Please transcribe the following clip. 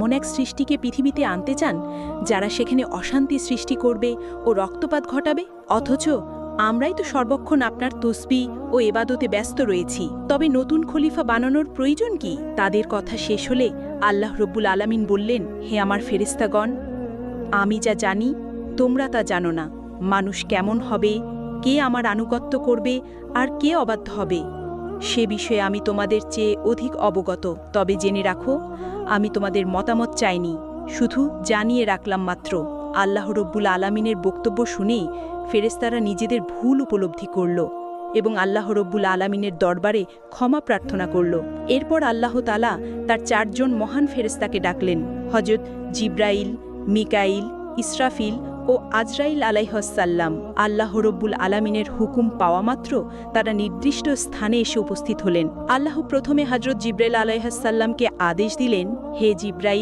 এমন এক সৃষ্টিকে পৃথিবীতে আনতে চান, যারা সেখানে অশান্তি সৃষ্টি করবে ও রক্তপাত ঘটাবে? অথচ আমরাই তো সর্বক্ষণ আপনার তসবি ও এবাদতে ব্যস্ত রয়েছি। তবে নতুন খলিফা বানানোর প্রয়োজন কি? তাদের কথা শেষ হলে আল্লাহ রব্বুল আলামিন বললেন, হে আমার ফেরেস্তাগণ আমি যা জানি, তোমরা তা জানো না। মানুষ কেমন হবে, কে আমার আনুগত্য করবে, আর কে অবাধ্য হবে? সে বিষয়ে আমি তোমাদের চেয়ে অধিক অবগত। তবে জেনে রাখো, আমি তোমাদের মতামত চাইনি, শুধু জানিয়ে রাখলাম মাত্র। আল্লাহ রব্বুল আলামিনের বক্তব্য শুনেই ফেরেস্তারা নিজেদের ভুল উপলব্ধি করল এবং আল্লাহ রব্বুল আলামিনের দরবারে ক্ষমা প্রার্থনা করল। এরপর আল্লাহ তালা তার চারজন মহান ফেরেস্তাকে ডাকলেন হজরত জিব্রাইল, মিকাইল ইসরাফিল ও আজরাইল আলাইহসাল্লাম আল্লাহ রব্বুল আলামিনের হুকুম পাওয়া মাত্র তারা নির্দিষ্ট স্থানে এসে উপস্থিত হলেন। আল্লাহ প্রথমে হজরত জিব্রাইল আলাইহাসাল্লামকে আদেশ দিলেন, হে জিব্রাইল